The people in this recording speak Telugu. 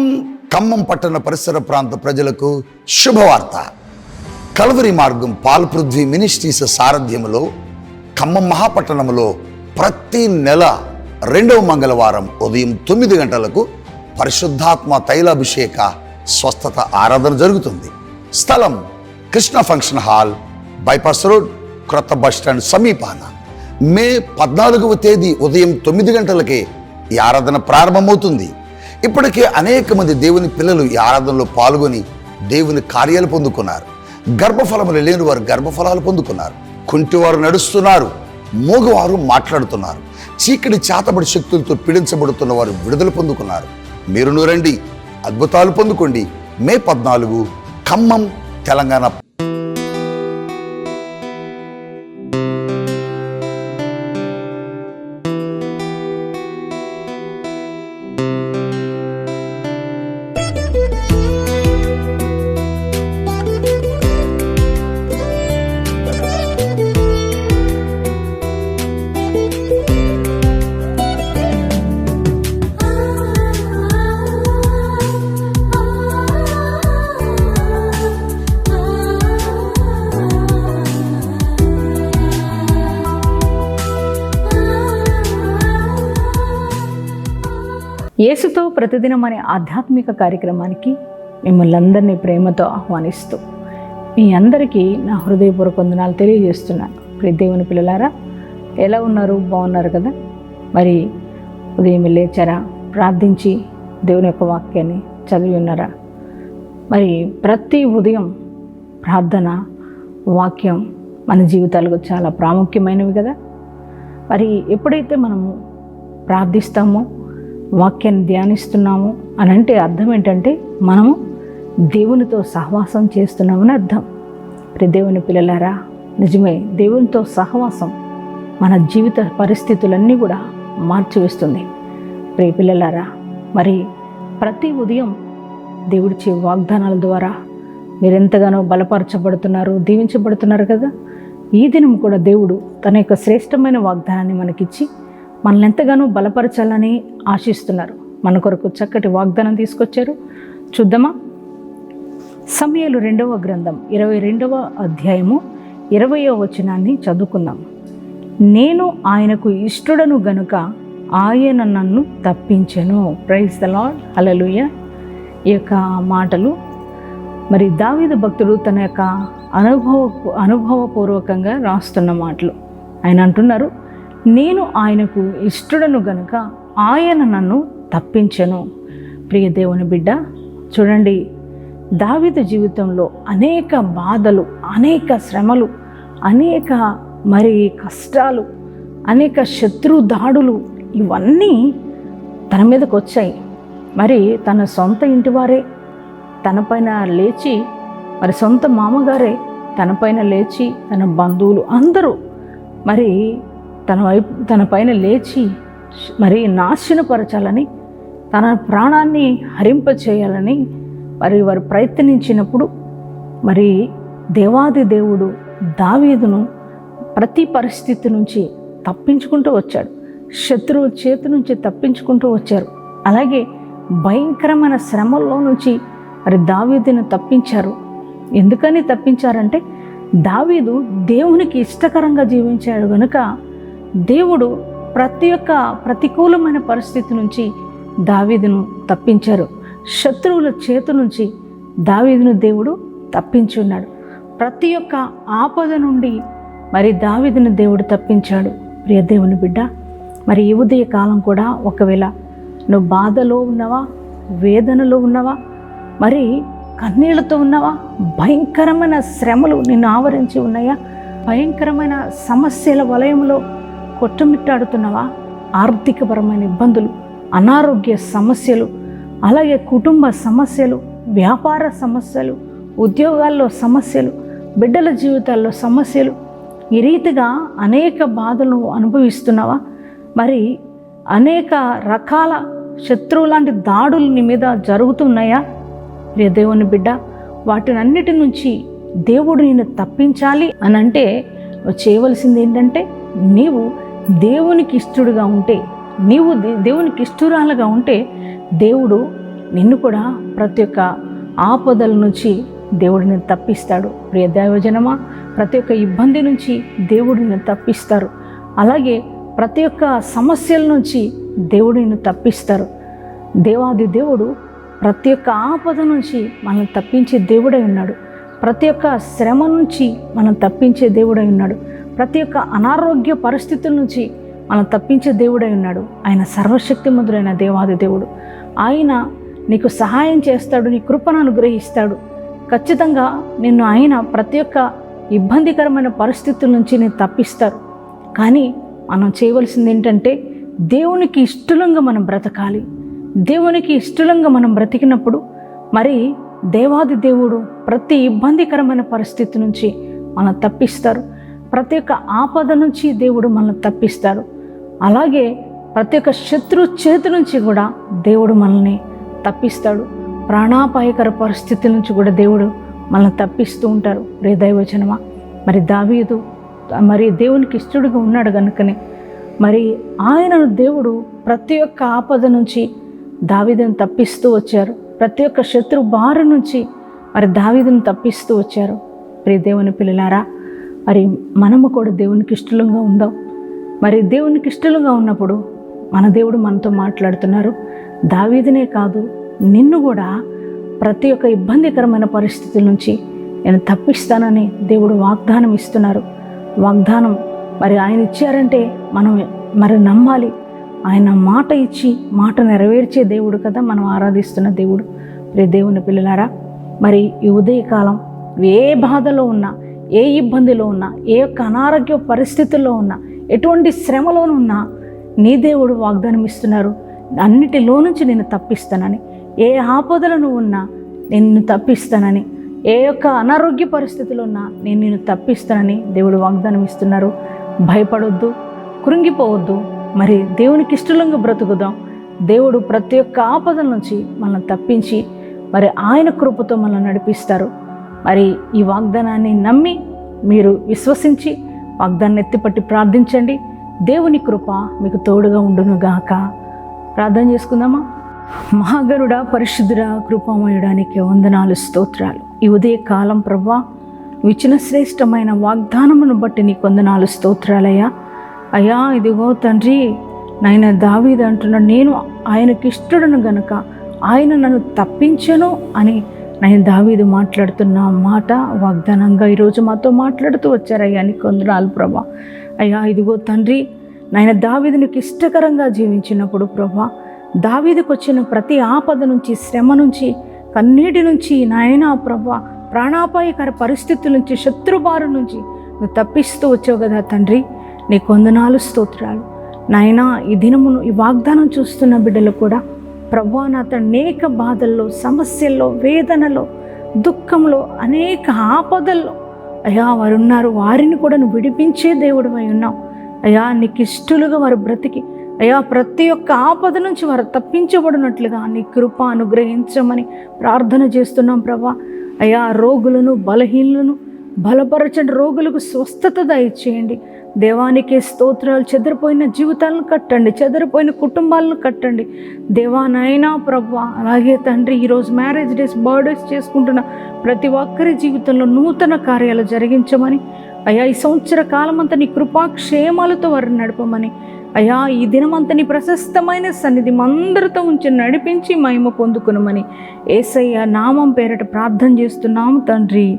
ఖమ్మం ఖమ్మం పట్టణ పరిసర ప్రాంత ప్రజలకు శుభవార్త. కలవరి మార్గం పాల్పృథ్వీ మినిస్ట్రీస్ సారథ్యములో ఖమ్మం మహాపట్టణంలో ప్రతి నెల రెండవ మంగళవారం ఉదయం తొమ్మిది గంటలకు పరిశుద్ధాత్మ తైలాభిషేక స్వస్థత ఆరాధన జరుగుతుంది. స్థలం Krishna function hall bypass road క్రొత్త బస్ స్టాండ్ సమీపాన. మే పద్నాలుగవ తేదీ ఉదయం తొమ్మిది గంటలకే ఈ ఆరాధన ప్రారంభమవుతుంది. ఇప్పటికే అనేక మంది దేవుని పిల్లలు ఈ ఆరాధనలో పాల్గొని దేవుని కార్యాలు పొందుకున్నారు. గర్భఫలములు లేని వారు గర్భఫలాలు పొందుకున్నారు. కుంటివారు నడుస్తున్నారు. మూగవారు మాట్లాడుతున్నారు. చీకటి చేతబడి శక్తులతో పీడించబడుతున్న వారు విడుదల పొందుకున్నారు. మీరును రండి. అద్భుతాలు పొందుకోండి. మే పద్నాలుగు ఖమ్మం తెలంగాణ యేసుతో ప్రతిదినం అనే ఆధ్యాత్మిక కార్యక్రమానికి మిమ్మల్ని అందరినీ ప్రేమతో ఆహ్వానిస్తూ మీ అందరికీ నా హృదయపూర్వక వందనాలు తెలియజేస్తున్నాను. ప్రియ దేవుని పిల్లలారా ఎలా ఉన్నారు? బాగున్నారు కదా? మరి ఉదయం లేచారా? ప్రార్థించి దేవుని యొక్క వాక్యాన్ని చదివి ఉన్నారా? మరి ప్రతి ఉదయం ప్రార్థన వాక్యం మన జీవితాలకు చాలా ప్రాముఖ్యమైనవి కదా? మరి ఎప్పుడైతే మనము ప్రార్థిస్తామో వాక్యాన్ని ధ్యానిస్తున్నాము అని అంటే అర్థం ఏంటంటే మనము దేవునితో సహవాసం చేస్తున్నామని అర్థం. దేవుని పిల్లలారా నిజమే దేవునితో సహవాసం మన జీవిత పరిస్థితులన్నీ కూడా మార్చివేస్తుంది. ప్రియ పిల్లలారా మరి ప్రతి ఉదయం దేవుడిచే వాగ్దానాల ద్వారా మీరు ఎంతగానో బలపరచబడుతున్నారు దీవించబడుతున్నారు కదా? ఈ దినం కూడా దేవుడు తన యొక్క శ్రేష్టమైన వాగ్దానాన్ని మనకిచ్చి మనల్ని ఎంతగానో బలపరచాలని ఆశిస్తున్నారు. మన కొరకు చక్కటి వాగ్దానం తీసుకొచ్చారు. చూద్దామా? సమయాలు రెండవ గ్రంథం ఇరవై రెండవ అధ్యాయము ఇరవయో వచనాన్ని చదువుకుందాం. నేను ఆయనకు ఇష్టడను గనుక ఆయన నన్ను తప్పించెను. ప్రైజ్ ద లాడ్ అలలుయ ఈ యొక్క మాటలు. మరి దావిద భక్తుడు తన యొక్క అనుభవ అనుభవపూర్వకంగా రాస్తున్న మాటలు. ఆయన అంటున్నారు నేను ఆయనకు ఇష్టడను గనుక ఆయన నన్ను తప్పించెను. ప్రియ దేవుని బిడ్డ చూడండి దావిత జీవితంలో అనేక బాధలు అనేక శ్రమలు అనేక మరి కష్టాలు అనేక శత్రు దాడులు ఇవన్నీ తన మీదకి వచ్చాయి. మరి తన సొంత ఇంటివారే తనపైన లేచి మరి సొంత మామగారే తనపైన లేచి తన బంధువులు అందరూ మరి తన వైపు తన పైన లేచి మరి నాశనపరచాలని తన ప్రాణాన్ని హరింపచేయాలని మరి వారు ప్రయత్నించినప్పుడు మరి దేవాది దేవుడు దావీదును ప్రతి పరిస్థితి నుంచి తప్పించుకుంటూ వచ్చాడు. శత్రువు చేతి నుంచి తప్పించుకుంటూ వచ్చారు. అలాగే భయంకరమైన శ్రమల్లో నుంచి మరి దావీదును తప్పించారు. ఎందుకని తప్పించారంటే దావీదు దేవునికి ఇష్టకరంగా జీవించాడు కనుక దేవుడు ప్రతి ఒక్క ప్రతికూలమైన పరిస్థితి నుంచి దావీదును తప్పించారు. శత్రువుల చేతి నుంచి దావీదును దేవుడు తప్పించి ఉన్నాడు. ప్రతి ఒక్క ఆపద నుండి మరి దావీదును దేవుడు తప్పించాడు. ప్రియ దేవుని బిడ్డ మరి ఈ ఉదయ కాలం కూడా ఒకవేళ నువ్వు బాధలో ఉన్నావా వేదనలో ఉన్నావా మరి కన్నీళ్ళతో ఉన్నావా భయంకరమైన శ్రమలు నిన్ను ఆవరించి ఉన్నాయా భయంకరమైన సమస్యల వలయంలో కొట్టుమిట్టాడుతున్నావా? ఆర్థికపరమైన ఇబ్బందులు అనారోగ్య సమస్యలు అలాగే కుటుంబ సమస్యలు వ్యాపార సమస్యలు ఉద్యోగాల్లో సమస్యలు బిడ్డల జీవితాల్లో సమస్యలు. ఈ రీతిగా అనేక బాధలు అనుభవిస్తున్నావా? మరి అనేక రకాల శత్రువు లాంటి దాడులు నీ మీద జరుగుతున్నాయా? రే దేవుని బిడ్డ వాటినన్నిటి నుంచి దేవుడు నిన్ను తప్పించాలి అని అంటే నువ్వు చేయవలసింది ఏంటంటే నీవు దేవునికి ఇష్టడుగా ఉంటే నీవు దే- దేవునికి ఇష్టరాలుగా ఉంటే దేవుడు నిన్ను కూడా ప్రతి ఒక్క ఆపదల నుంచి దేవుడిని తప్పిస్తాడు. ప్రియ దైవజనమా ప్రతి ఒక్క ఇబ్బంది నుంచి దేవుడిని తప్పిస్తారు. అలాగే ప్రతి ఒక్క సమస్యల నుంచి దేవుడిని తప్పిస్తారు. దేవాది దేవుడు ప్రతి ఒక్క ఆపద నుంచి మనం తప్పించే దేవుడై ఉన్నాడు. ప్రతి ఒక్క శ్రమ నుంచి మనం తప్పించే దేవుడై ఉన్నాడు. ప్రతి ఒక్క అనారోగ్య పరిస్థితుల నుంచి మనం తప్పించే దేవుడై ఉన్నాడు. ఆయన సర్వశక్తిమంతుడైన దేవాది దేవుడు. ఆయన నీకు సహాయం చేస్తాడు నీ కృపను అనుగ్రహిస్తాడు. ఖచ్చితంగా నిన్ను ఆయన ప్రతి ఒక్క ఇబ్బందికరమైన పరిస్థితుల నుంచి నేను తప్పిస్తారు. కానీ మనం చేయవలసింది ఏంటంటే దేవునికి ఇష్టలంగా మనం బ్రతకాలి. దేవునికి ఇష్టలంగా మనం బ్రతికినప్పుడు మరి దేవాది దేవుడు ప్రతి ఇబ్బందికరమైన పరిస్థితి నుంచి మనం తప్పిస్తారు. ప్రతి ఒక్క ఆపద నుంచి దేవుడు మనల్ని తప్పిస్తారు. అలాగే ప్రతి ఒక్క శత్రు చేతి నుంచి కూడా దేవుడు మనల్ని తప్పిస్తాడు. ప్రాణాపాయకర పరిస్థితి నుంచి కూడా దేవుడు మనల్ని తప్పిస్తూ ఉంటారు. రే దైవచనమా మరి దావీదు మరి దేవునికి ఇష్టడుగా ఉన్నాడు కనుకనే మరి ఆయనను దేవుడు ప్రతి ఒక్క ఆపద నుంచి దావీదును తప్పిస్తూ వచ్చారు. ప్రతి ఒక్క శత్రు బారి నుంచి మరి దావీదును తప్పిస్తూ వచ్చారు. ప్రియ దేవుని పిల్లలారా మరి మనము కూడా దేవునికి ఇష్టలుగా ఉందాం. మరి దేవునికి ఇష్టలుగా ఉన్నప్పుడు మన దేవుడు మనతో మాట్లాడుతున్నారు. దావీదినే కాదు నిన్ను కూడా ప్రతి ఒక్క ఇబ్బందికరమైన పరిస్థితుల నుంచి నేను తప్పిస్తానని దేవుడు వాగ్దానం ఇస్తున్నారు. వాగ్దానం మరి ఆయన ఇచ్చారంటే మనం మరి నమ్మాలి. ఆయన మాట ఇచ్చి మాట నెరవేర్చే దేవుడు కదా మనం ఆరాధిస్తున్న దేవుడు. రే దేవుని పిల్లలారా మరి ఈ ఉదయకాలం ఏ బాధలో ఉన్నా ఏ ఇబ్బందిలో ఉన్నా ఏ యొక్క అనారోగ్య పరిస్థితుల్లో ఉన్నా ఎటువంటి శ్రమలోనున్నా నీ దేవుడు వాగ్దానం ఇస్తున్నారు అన్నిటిలో నుంచి నేను తప్పిస్తానని ఏ ఆపదలను ఉన్నా నేను నిన్ను తప్పిస్తానని ఏ యొక్క అనారోగ్య పరిస్థితులు ఉన్నా నేను నిన్ను తప్పిస్తానని దేవుడు వాగ్దానం ఇస్తున్నారు భయపడొద్దు కృంగిపోవద్దు. మరి దేవునికి ఇష్టలంగా బ్రతుకుదాం. దేవుడు ప్రతి ఒక్క ఆపదల నుంచి మనల్ని తప్పించి మరి ఆయన కృపతో మనల్ని నడిపిస్తారు. మరి ఈ వాగ్దానాన్ని నమ్మి మీరు విశ్వసించి వాగ్దాన్ని ఎత్తిపట్టి ప్రార్థించండి. దేవుని కృప మీకు తోడుగా ఉండునుగాక ప్రార్థన చేసుకుందామా? మహాగరుడ పరిశుద్ధుడ కృపామయుడానికి వందనాలు స్తోత్రాలు. ఈ ఉదయ కాలం ప్రభా నువ్వు ఇచ్చిన శ్రేష్టమైన వాగ్దానమును బట్టి నీకు వందనాలు స్తోత్రాలయ్యా. అయ్యా ఇదిగో తండ్రి నాయన దావీది అంటున్నాడు నేను ఆయనకిష్టడను గనుక ఆయన నన్ను తప్పించను అని నేను దావీదు మాట్లాడుతున్న మాట వాగ్దానంగా ఈరోజు మాతో మాట్లాడుతూ వచ్చారయ్యా నీకు వందనాలు ప్రభా. అయ్యా ఇదిగో తండ్రి నాయన దావీదునికి ఇష్టకరంగా జీవించినప్పుడు ప్రభా దావీదుకు వచ్చిన ప్రతి ఆపద నుంచి శ్రమ నుంచి కన్నీటి నుంచి నాయన ప్రభా ప్రాణాపాయకర పరిస్థితుల నుంచి శత్రుబారు నుంచి నువ్వు తప్పిస్తూ వచ్చావు కదా తండ్రి. నీ కొందనాలు స్తోత్రాలు. నాయనా ఈ దినమును ఈ వాగ్దానం చూస్తున్న బిడ్డలు కూడా ప్రభా నా అనేక బాధల్లో సమస్యల్లో వేదనలో దుఃఖంలో అనేక ఆపదల్లో. అయ్యా వారు ఉన్నారు వారిని కూడా నువ్వు విడిపించే దేవుడు అయి ఉన్నావు. అయ్యా నీకు ఇష్టలుగా వారు బ్రతికి అయ్యా ప్రతి ఒక్క ఆపద నుంచి వారు తప్పించబడినట్లుగా నీ కృప అనుగ్రహించమని ప్రార్థన చేస్తున్నాం ప్రభా. అయ్యా రోగులను బలహీనులను బలపరచండి రోగులకు స్వస్థత దయచేయండి. దేవానికి స్తోత్రాలు చెదిరిపోయిన జీవితాలను కట్టండి చెదిరిపోయిన కుటుంబాలను కట్టండి. దేవానైనా ప్రభు ప్రభా అలాగే తండ్రి ఈరోజు మ్యారేజ్ డేస్ బర్త్డేస్ చేసుకుంటున్న ప్రతి ఒక్కరి జీవితంలో నూతన కార్యాలు జరిగించమని అయ్యా ఈ సంవత్సర కాలమంతా నీ కృపాక్షేమాలతో వారిని నడపమని అయ్యా ఈ దినమంతా నీ ప్రశస్తమైన సన్నిధి మందరితో ఉంచి నడిపించి మహిమ పొందుకునమని ఏసయ్య నామం పేరట ప్రార్థన చేస్తున్నాము తండ్రి.